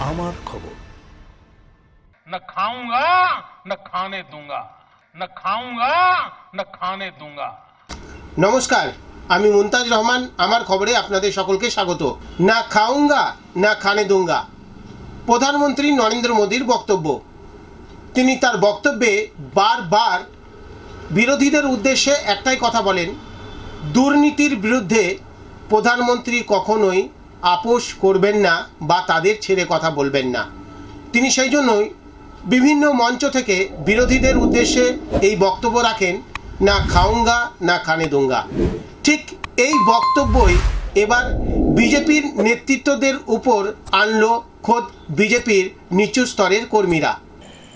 আমার খবর। না খাউঙ্গা না খানে দুঙ্গা। না খাউঙ্গা না খানে দুঙ্গা। নমস্কার আমি মুমতাজ রহমান আমার খবরে আপনাদের সকলকে স্বাগত। না খাউঙ্গা না খানে দুঙ্গা। প্রধানমন্ত্রী নরেন্দ্র মোদীর বক্তব্য। তিনি তার বক্তব্যে বারবার বিরোধীদের উদ্দেশ্যে একটাই কথা বলেন দুর্নীতির বিরুদ্ধে প্রধানমন্ত্রী কখনোই আপোষ করবেন না বা তাদের ছেড়ে কথা বলবেন না। তিনি সেই জন্যই বিভিন্ন মঞ্চ থেকে বিরোধীদের উদ্দেশ্যে এই বক্তব্য রাখেন না খাউঙ্গা না খানে দুঙ্গা ঠিক এই বক্তব্যই এবার বিজেপির নেতৃত্বদের উপর আনলো খোদ বিজেপির নিচু স্তরের কর্মীরা।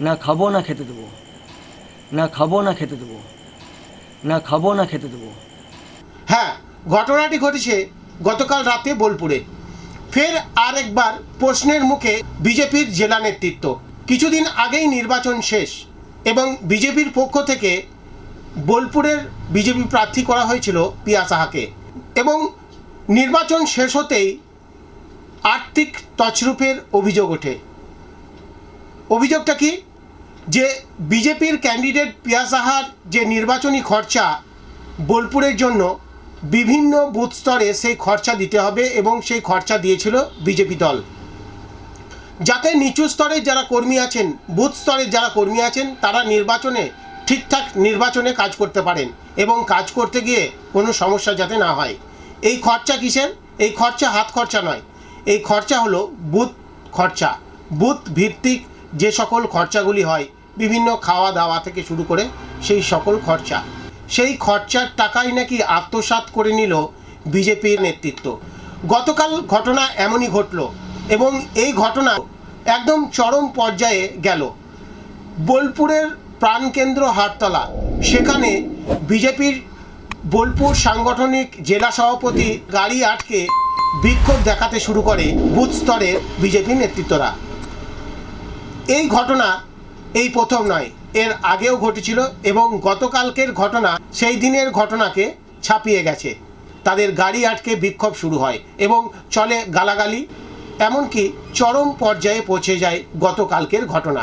না খাব না খেতে দেবো। না খাব না খেতে দেবো। না খাব না খেতে দেবো। হ্যাঁ ঘটনাটি ঘটেছে গতকাল রাতে বোলপুরে। ফের আরেকবার প্রশ্নের মুখে বিজেপির জেলা নেতৃত্ব। কিছুদিন আগেই নির্বাচন শেষ এবং বিজেপির পক্ষ থেকে বোলপুরের বিজেপি প্রার্থী করা হয়েছিল পিয়া সাহাকে এবং নির্বাচন শেষ হতেই আর্থিক তছরূপের অভিযোগ ওঠে। অভিযোগটা কি? যে বিজেপির ক্যান্ডিডেট পিয়া সাহার যে নির্বাচনী খরচা বোলপুরের জন্য বিভিন্ন বুথ স্তরে সেই খরচা দিতে হবে এবং সেই খরচা দিয়েছিল বিজেপি দল। যাতে নিচু স্তরে যারা কর্মী আছেন, বুথ স্তরে যারা কর্মী আছেন, তারা নির্বাচনে, ঠিকঠাক নির্বাচনে কাজ করতে পারেন এবং কাজ করতে গিয়ে কোনো সমস্যা যাতে না হয়। এই খরচা কিসের? এই খরচা হাত খরচা নয়। এই খরচা হলো বুথ খরচা। বুথ ভিত্তিক যে সকল খরচাগুলি হয়, বিভিন্ন খাওয়া দাওয়া থেকে শুরু করে সেই সকল খরচা। সেই খরচার টাকাই নাকি আত্মসাৎ করে নিল বিজেপির নেতৃত্ব। গতকাল ঘটনা এমনই ঘটল এবং এই ঘটনা একদম চরম পর্যায়ে গেল। বোলপুরের প্রাণকেন্দ্র হাটতলা, সেখানে বিজেপির বোলপুর সাংগঠনিক জেলা সভাপতি গাড়ি আটকে বিক্ষোভ দেখাতে শুরু করে বুথ স্তরের বিজেপি নেতৃত্বরা। এই ঘটনা এই প্রথম নয়। এর আগেও ঘটেছিল এবং গতকালকের ঘটনা সেই দিনের ঘটনাকে ছাপিয়ে গেছে তাদের গাড়ি আটকে বিক্ষোভ শুরু হয় এবং চলে গালাগালি এমনকি চরম পর্যায়ে পৌঁছে যায় গতকালকের ঘটনা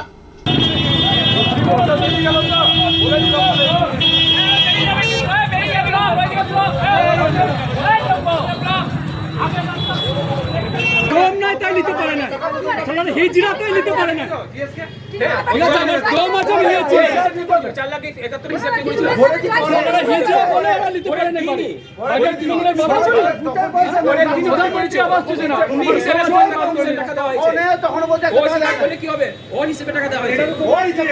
নাই নিতে পারে না। সালার হিজরা তাই নিতে পারে না। ঠিক আছে দম আছে নিয়েছি বলে এরা নিতে পারে না বাড়ি। আগের তৃণমূলের বাবা ছিল। কোথায় করেছে আওয়াজ তুলছে না উনি হিসেবে টাকা দেওয়া হয়েছে। ও হিসেবে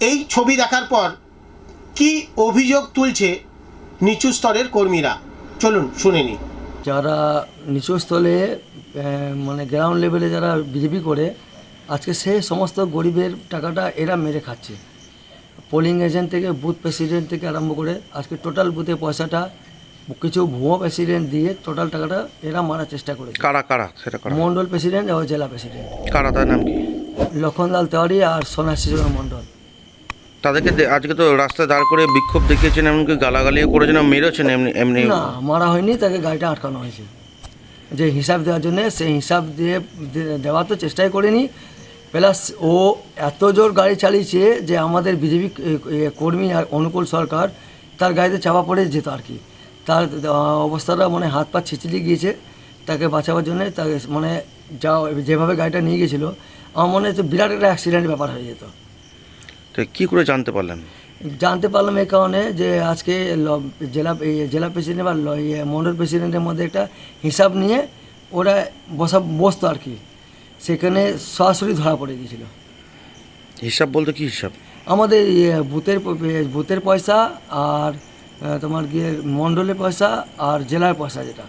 এই ছবি দেখার পর কি অভিযোগ তুলছে নিচু স্তরের কর্মীরা? চলুন শুনে নিই। যারা নিচু স্থলে আহ, মানে গ্রাউন্ড লেভেলে যারা বিজেপি করে আজকে সে সমস্ত গরিবের টাকাটা এরা মেরে খাচ্ছে। পোলিং এজেন্ট থেকে বুথ প্রেসিডেন্ট থেকে আরম্ভ করে আজকে টোটাল বুথে পয়সাটা কিছু ভুয়ো প্রেসিডেন্ট দিয়ে টোটাল টাকাটা এরা মারার চেষ্টা করেছে। কারা কারা? সেটা মন্ডল প্রেসিডেন্ট ও জেলা প্রেসিডেন্ট কারা তার নাম কি? লক্ষণলাল তেওয়ারি আর সোনাশি মণ্ডল। তাদেরকে আজকে তো রাস্তায় দাঁড় করে বিক্ষোভ দেখিয়েছেন, এমনকি গালাগালিও করেছেন মেরেছেন এমনি এমনি না, মারা হয়নি, তাকে গাড়িটা আটকানো হয়েছে। যে হিসাব দেওয়ার জন্য, সেই হিসাব দিয়ে দেওয়ার তো চেষ্টাই করেনি। প্লাস ও এত জোর গাড়ি চালিয়েছে যে আমাদের বিজেপি কর্মী আর অনুকূল সরকার, তার গাড়িতে চাপা পড়ে যেত আর কি। তার অবস্থাটা মানে হাত পা ছিচড়ে গিয়েছে, তাকে বাঁচাবার জন্য তাকে মানে যা, যেভাবে গাড়িটা নিয়ে গেছিল আমার মনে হচ্ছে বিরাট একটা অ্যাক্সিডেন্ট ব্যাপার হয়ে যেত। তো কি করে জানতে পারলেন? জানতে পারলাম এই কারণে যে আজকে জেলা জেলা প্রেসিডেন্ট বা মন্ডল প্রেসিডেন্টের মধ্যে একটা হিসাব নিয়ে ওরা বসা বসতো আর কি। সেখানে সরাসরি ধরা পড়ে গিয়েছিল। হিসাব বলতে কি হিসাব? আমাদের বুথের বুথের পয়সা আর তোমার গিয়ে মণ্ডলের পয়সা আর জেলার পয়সা যেটা।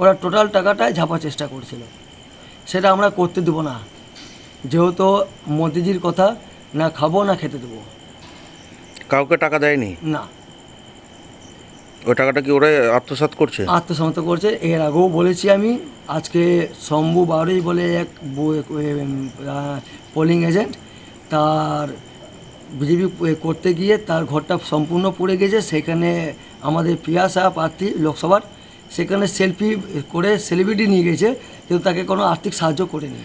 ওরা টোটাল টাকাটাই ঝাপার চেষ্টা করছিল। সেটা আমরা করতে দেবো না। যেহেতু মোদিজির কথা না খাব না খেতে দেবো। কাউকে টাকা দেয়নি? না। ওই টাকাটা কি ওরা আত্মসাৎ করছে? আত্মসমর্থ করছে। এর আগেও বলেছি আমি আজকে শম্ভু বারুই বলে এক পোলিং এজেন্ট তার বিজেপি করতে গিয়ে তার ঘরটা সম্পূর্ণ পড়ে গেছে। সেখানে আমাদের শাহ প্রার্থী লোকসভার সেখানে সেলফি করে সেলিব্রিটি নিয়ে গেছে কিন্তু তাকে কোনো আর্থিক সাহায্য করেনি।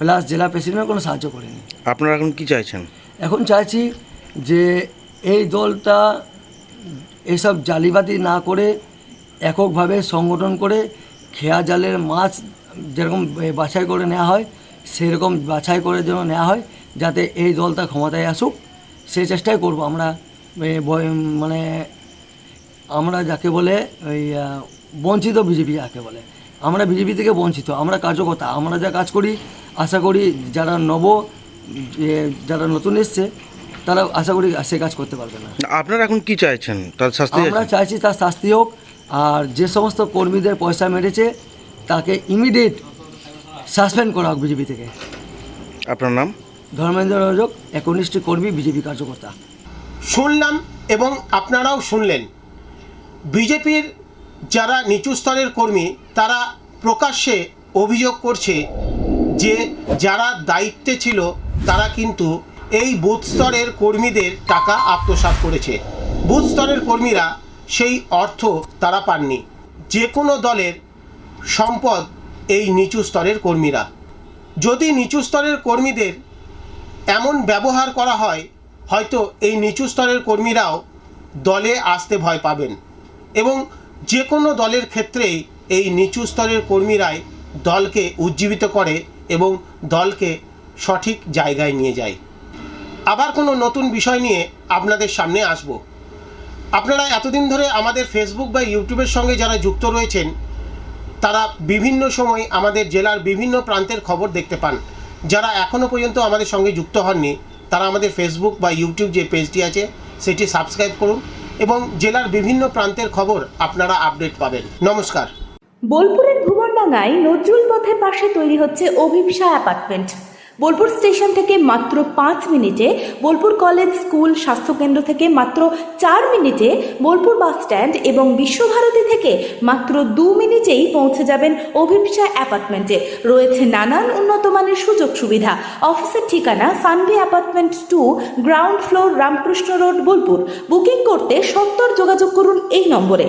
প্লাস জেলা প্রেসিডেন্টও কোনো সাহায্য করেনি। আপনারা এখন কি চাইছেন? এখন চাইছি যে এই দলটা এসব জালিবাতি না করে এককভাবে সংগঠন করে খেয়া জালের মাছ যেরকম বাছাই করে নেওয়া হয় সেরকম বাছাই করে যেন নেওয়া হয় যাতে এই দলটা ক্ষমতায় আসুক। সেই চেষ্টাই করব আমরা মানে আমরা যাকে বলে ওই বঞ্চিত বিজেপি যাকে বলে। আমরা বিজেপি থেকে বঞ্চিত আমরা কার্যকর্তা আমরা যা কাজ করি আশা করি যারা নব যারা নতুন এসছে তারা আশা করি সে কাজ করতে পারবে না। আপনারা এখন কি চাইছেন? তার শাস্তি আমরা চাইছি তার শাস্তি হোক আর যে সমস্ত কর্মীদের পয়সা মেরেছে তাকে ইমিডিয়েট সাসপেন্ড করা হোক বিজেপি থেকে। আপনার নাম? ধর্মেন্দ্র রজক একনিষ্ঠ কর্মী বিজেপি কার্যকর্তা। শুনলাম এবং আপনারাও শুনলেন। বিজেপির যারা নিচু স্তরের কর্মী তারা প্রকাশ্যে অভিযোগ করছে যে যারা দায়িত্বে ছিল, তারা কিন্তু এই বুথ স্তরের কর্মীদের টাকা আত্মসাৎ করেছে। বুথ স্তরের কর্মীরা সেই অর্থ তারা পাননি। যে কোনো দলের সম্পদ এই নিচু স্তরের কর্মীরা। যদি নিচু স্তরের কর্মীদের এমন ব্যবহার করা হয়, হয়তো এই নিচু স্তরের কর্মীরাও দলে আসতে ভয় পাবেন এবং যে কোনো দলের ক্ষেত্রেই এই নিচু স্তরের কর্মীরাই দলকে উজ্জীবিত করে এবং দলকে সঠিক জায়গায় নিয়ে যায় আবার কোনো নতুন বিষয় নিয়ে আপনাদের সামনে আসব। আপনারা এতদিন ধরে আমাদের ফেসবুক বা ইউটিউবের সঙ্গে যারা যুক্ত রয়েছেন, তারা বিভিন্ন সময় আমাদের জেলার বিভিন্ন প্রান্তের খবর দেখতে পান। যারা এখনও পর্যন্ত আমাদের সঙ্গে যুক্ত হননি, তারা আমাদের ফেসবুক বা ইউটিউব যে পেজটি আছে, সেটি সাবস্ক্রাইব করুন এবং জেলার বিভিন্ন প্রান্তের খবর আপনারা আপডেট পাবেন। নমস্কার। বোলপুরের ভুবনডাঙ্গায় নজরুল পথের পাশে তৈরি হচ্ছে অভিপসা অ্যাপার্টমেন্ট। বোলপুর স্টেশন থেকে মাত্র পাঁচ মিনিটে, বোলপুর কলেজ, স্কুল, স্বাস্থ্যকেন্দ্র থেকে মাত্র চার মিনিটে, বোলপুর বাস স্ট্যান্ড এবং বিশ্বভারতী থেকে মাত্র দু মিনিটেই পৌঁছে যাবেন অভিপসা অ্যাপার্টমেন্টে। রয়েছে নানান উন্নত মানের সুযোগ সুবিধা। অফিসের ঠিকানা Sanvi apartment two, ground floor, Ramakrishna road, Bolpur. Booking করতে সত্তর যোগাযোগ করুন এই নম্বরে।